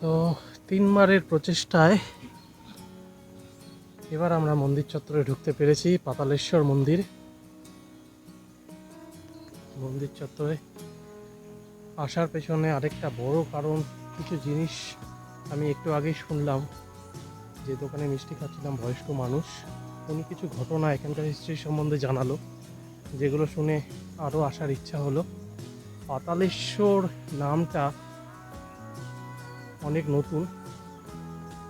তো তিনবারের প্রচেষ্টায় এবার আমরা মন্দির চত্বরে ঢুকতে পেরেছি, পাতালেশ্বর মন্দির। মন্দির চত্বরে আসার পেছনে আরেকটা বড় কারণ, কিছু জিনিস আমি একটু আগেই শুনলাম, যে দোকানে মিষ্টি খাচ্ছিলাম বয়স্ক মানুষ। উনি কিছু ঘটনা এখানকার হিস্ট্রি সম্বন্ধে জানালো, যেগুলো শুনে আরও আসার ইচ্ছা হলো। পাতালেশ্বর নামটা অনেক নতুন।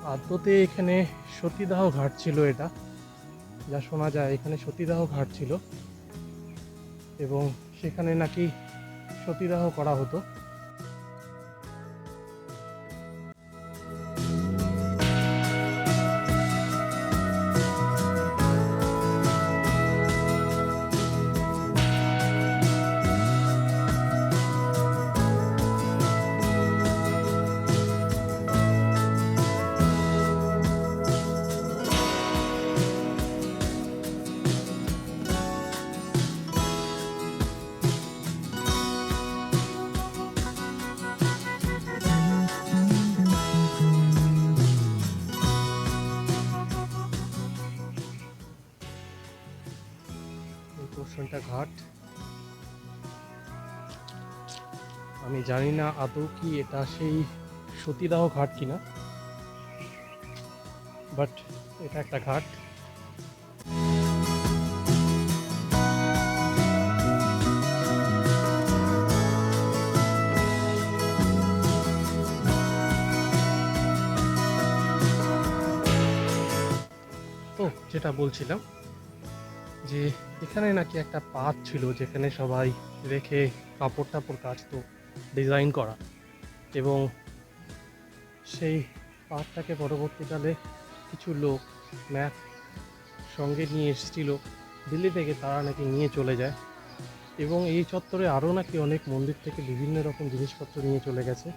আদ্যতে এখানে সতীদাহ ঘাট ছিল এটা। যা শোনা যায়, এখানে সতীদাহ ঘাট ছিল এবং সেখানে নাকি সতীদাহ করা হতো। পোর্শনটা ঘাট। আমি জানি না আদৌ কি এটা সেই সতীদাহ ঘাট কিনা। বাট এটা একটা ঘাট। তো যেটা বলছিলাম। যে এখানে নাকি একটা পাত ছিল যেখানে সবাই রেখে কাপড় টাপড় কাচতো, ডিজাইন করা। এবং সেই পাতটাকে পরবর্তীকালে কিছু লোক ম্যাপ সঙ্গে নিয়ে এসেছিল। দিল্লি থেকে তারা নাকি নিয়ে চলে যায়। এবং এই চত্বরে আরও নাকি অনেক মন্দির থেকে বিভিন্ন রকম জিনিসপত্র নিয়ে চলে গেছে।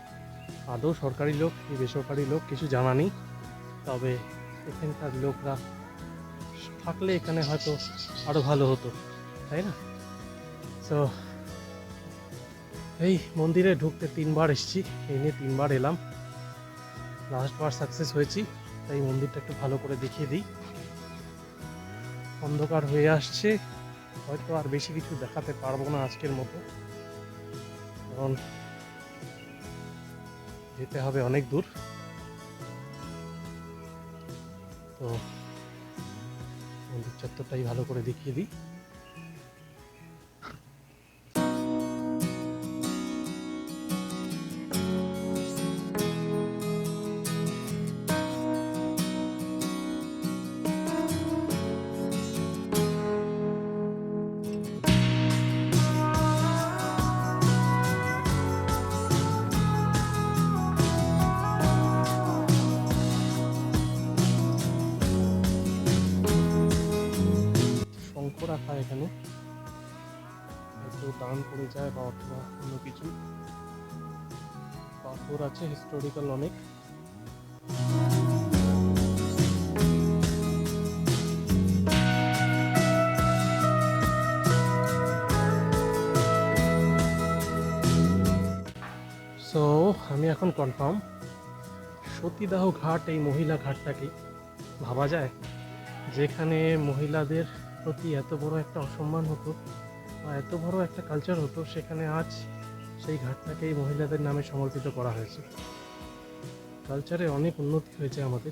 আদৌ সরকারি লোক কি বেসরকারি লোক কিছু জানা নেই। তবে এখানকার লোকরা থাকলে এখানে হয়তো আরও ভালো হতো, তাই না? তো এই মন্দিরে ঢুকতে তিনবার এসেছি, এই নিয়ে তিনবার এলাম। লাস্টবার সাকসেস হয়েছি, তাই মন্দিরটা একটু ভালো করে দেখিয়ে দিই। অন্ধকার হয়ে আসছে, হয়তো আর বেশি কিছু দেখাতে পারব না আজকের মতো। কারণ যেতে হবে অনেক দূর। তো মন্দির চত্বরটাই ভালো করে দেখিয়ে দিই। দান করে যায় বা অথবা অন্য কিছু। পাথর আছে হিস্টোরিক্যাল অনেক। সো আমি এখন কনফার্ম সতীদাহ ঘাট এই মহিলা ঘাটটাকে ভাবা যায়? যেখানে মহিলাদের প্রতি এত বড় একটা অসম্মান হতো এত বড় একটা কালচার হতো, সেখানে আজ সেই ঘাটটাকেই মহিলাদের নামে সমর্পিত করা হয়েছে। কালচারে অনেক উন্নতি হয়েছে আমাদের।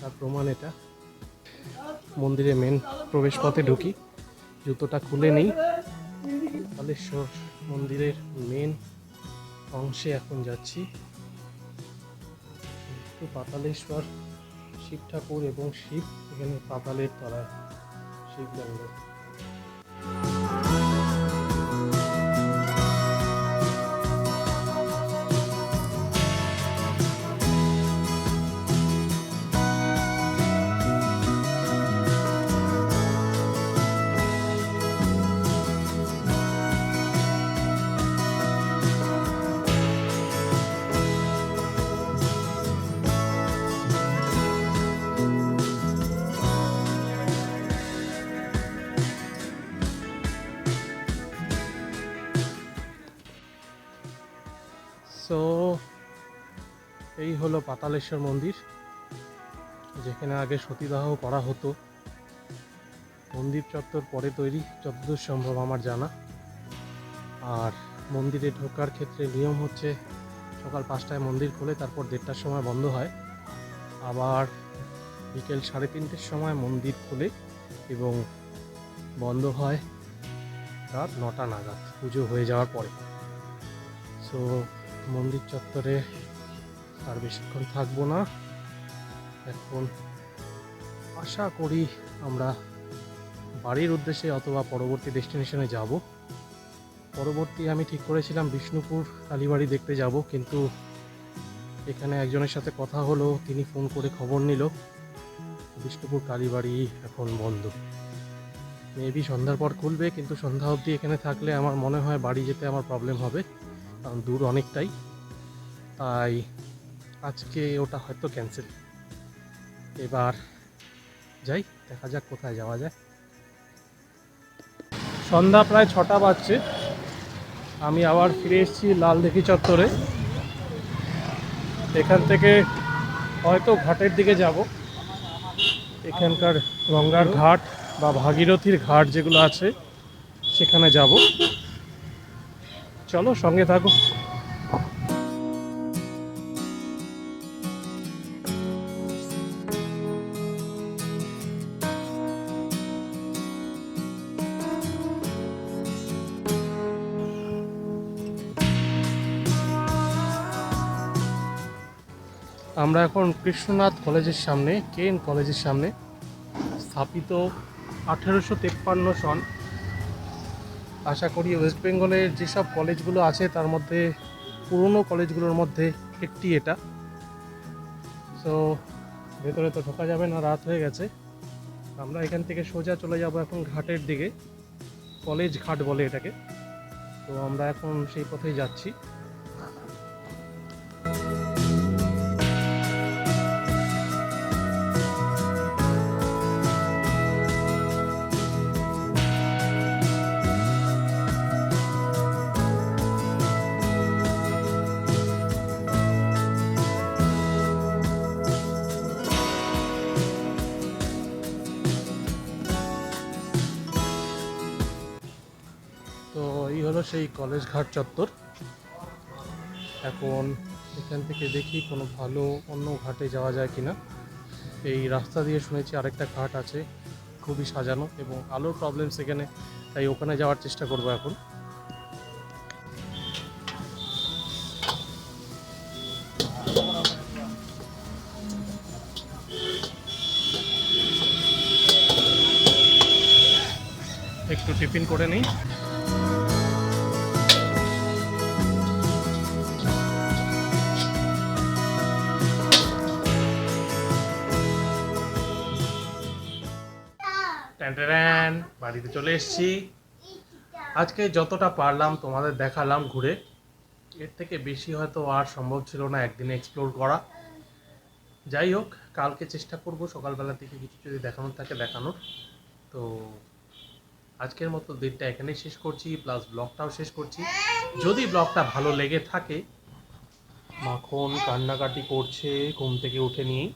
তার প্রমাণ এটা। মন্দিরে মেন প্রবেশ পথে ঢুকি, জুতোটা খুলে নেই। কালেশ্বর মন্দিরের মেন অংশে এখন যাচ্ছি। পাতালেশ্বর, শিব ঠাকুর এবং শিব, এখানে পাতালের তলায় শিব লিঙ্গ এই হলো পাতালেশ্বর মন্দির, যেখানে আগে সতীদাহ করা হতো। মন্দির চত্বর পরে তৈরি, যতদূর সম্ভব আমার জানা। আর মন্দিরে ঢোকার ক্ষেত্রে নিয়ম হচ্ছে, সকাল পাঁচটায় মন্দির খোলে, তারপর দেড়টার সময় বন্ধ হয়। আবার বিকেল সাড়ে তিনটের সময় মন্দির খোলে এবং বন্ধ হয় রাত নটা নাগাদ, পুজো হয়ে যাওয়ার পরে। সো মন্দির চত্বরে আর বেশিক্ষণ থাকব না। এখন আশা করি আমরা বাড়ির উদ্দেশ্যে অথবা পরবর্তী ডেস্টিনেশনে যাব। পরবর্তী আমি ঠিক করেছিলাম বিষ্ণুপুর, কালীবাড়ি দেখতে যাব, কিন্তু এখানে একজনের সাথে কথা হলো, তিনি ফোন করে খবর নিল। বিষ্ণুপুর, কালীবাড়ি এখন বন্ধ। মেবি সন্ধ্যার পর খুলবে, কিন্তু সন্ধ্যা অবধি এখানে থাকলে আমার মনে হয় বাড়ি যেতে আমার প্রবলেম হবে। কারণ দূর অনেকটাই। তাই আজকে ওটা হয়তো ক্যান্সেল এবার যাই, দেখা যাক কোথায় যাওয়া যায়। সন্ধ্যা প্রায় ছটা বাজছে। আমি আবার ফিরে এসেছি লালদিঘি চত্বরে। এখান থেকে হয়তো ঘাটের দিকে যাব। এখানকার গঙ্গার ঘাট বা ভাগীরথীর ঘাট যেগুলো আছে, সেখানে যাব। চলো সঙ্গে থাকো। আমরা এখন কৃষ্ণনাথ কলেজের সামনে, কেএন কলেজের সামনে, স্থাপিত আঠেরোশো তেপ্পান্ন সন। আশা করি ওয়েস্ট বেঙ্গলের যেসব কলেজগুলো আছে, তার মধ্যে পুরনো কলেজগুলোর মধ্যে একটি এটা। সো ভেতরে তো ঢোকা যাবে না, রাত হয়ে গেছে। আমরা এখান থেকে সোজা চলে যাব এখন ঘাটের দিকে। কলেজ ঘাট বলে এটাকে। তো আমরা এখন সেই পথেই যাচ্ছি। হলো সেই কলেজ ঘাট চত্বর। এখন এখান থেকে দেখি কোনো ভালো অন্য ঘাটে যাওয়া যায় কিনা। এই রাস্তা দিয়ে শুনেছি আরেকটা ঘাট আছে, খুবই সাজানো এবং আলোর প্রবলেম সেখানে তাই ওখানে যাওয়ার চেষ্টা করব এখন। একটু টিফিন করে নিই। ট্যান বাড়িতে চলে এসেছি। আজকে যতটা পারলাম তোমাদের দেখালাম ঘুরে, এর থেকে বেশি হয়তো আর সম্ভব ছিল না একদিনে এক্সপ্লোর করা। যাই হোক, কালকে চেষ্টা করব সকালবেলা থেকে কিছু যদি দেখানোর থাকে দেখানোর। তো আজকের মতো দিনটা এখানেই শেষ করছি প্লাস ব্লগটাও শেষ করছি। যদি ব্লগটা ভালো লেগে থাকে, মাখন কান্নাকাটি করছে, ঘুম থেকে উঠে নিয়েই।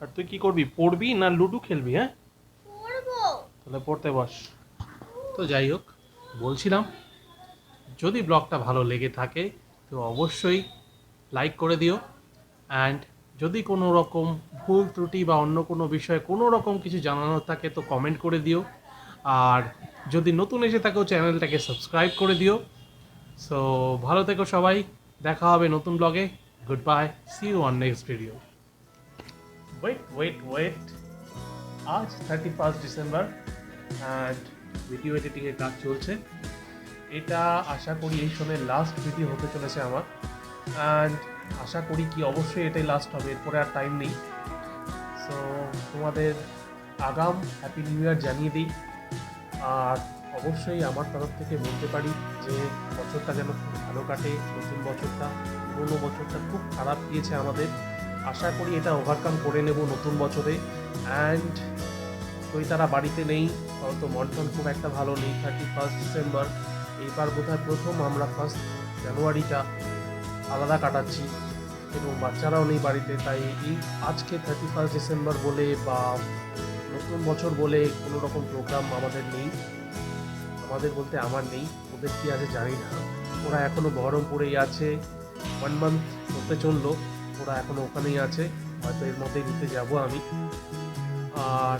আর তুই কি করবি পড়বি না লুডু খেলবি হ্যাঁ? তাহলে পড়তে বস। তো যাই হোক বলছিলাম যদি ব্লগটা ভালো লেগে থাকে তো অবশ্যই লাইক করে দিও। অ্যান্ড যদি কোনো রকম ভুল ত্রুটি বা অন্য কোনো বিষয়ে কোনো রকম কিছু জানানোর থাকে তো কমেন্ট করে দিও। আর যদি নতুন এসে থাকো চ্যানেলটাকে সাবস্ক্রাইব করে দিও। সো ভালো থেকো সবাই দেখা হবে নতুন ব্লগে good bye see you on next video wait wait wait আজ thirty first December and video এডিটিংয়ের কাজ চলছে। এটা আশা করি এই সময় লাস্ট ভিডিও হতে চলেছে আমার। অ্যান্ড আশা করি কি অবশ্যই এটাই লাস্ট হবে, এরপরে আর টাইম নেই। সো তোমাদের আগাম হ্যাপি নিউ ইয়ার জানিয়ে দিই। আর অবশ্যই আমার তরফ থেকে বলতে পারি যে, বছরটা যেন খুব ভালো কাটে। নতুন বছরটা, পুরোনো বছরটা খুব খারাপ গিয়েছে আমাদের। আশা করি এটা ওভারকাম করে নেব নতুন বছরে। অ্যান্ড ওই তারা বাড়িতে নেই, হয়তো মন্টন খুব একটা ভালো নেই থার্টি ফার্স্ট ডিসেম্বর এইবার বোধহয় প্রথম আমরা ফার্স্ট জানুয়ারিটা আলাদা কাটাচ্ছি। এবং বাচ্চারাও নেই বাড়িতে, তাই এই আজকে থার্টি ফার্স্ট ডিসেম্বর বলে বা নতুন বছর বলে কোনো রকম প্রোগ্রাম আমাদের নেই। আমাদের বলতে আমার নেই, ওদের কি আছে জানি না। ওরা এখনও বহরমপুরেই আছে। ওয়ান মান্থ হতে চলল। ওরা এখনও ওখানেই আছে, হয়তো এর মধ্যেই দিতে যাব আমি। আর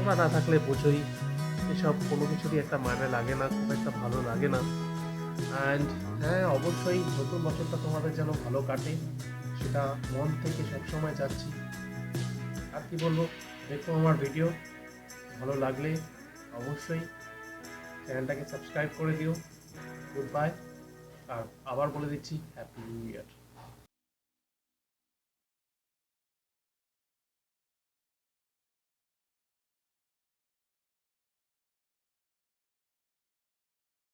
ওরা না থাকলে বোঝোই, এসব কোনো কিছুরই একটা মানে লাগে না, খুব একটা ভালো লাগে না। অ্যান্ড হ্যাঁ অবশ্যই নতুন বছরটা তোমাদের যেন ভালো কাটে, সেটা মন থেকে সবসময় চাচ্ছি। আর কি বলব, দেখো আমার ভিডিও ভালো লাগলে অবশ্যই চ্যানেলটাকে সাবস্ক্রাইব করে দিও। গুড বাই আর আবার বলে দিচ্ছি হ্যাপি নিউ ইয়ার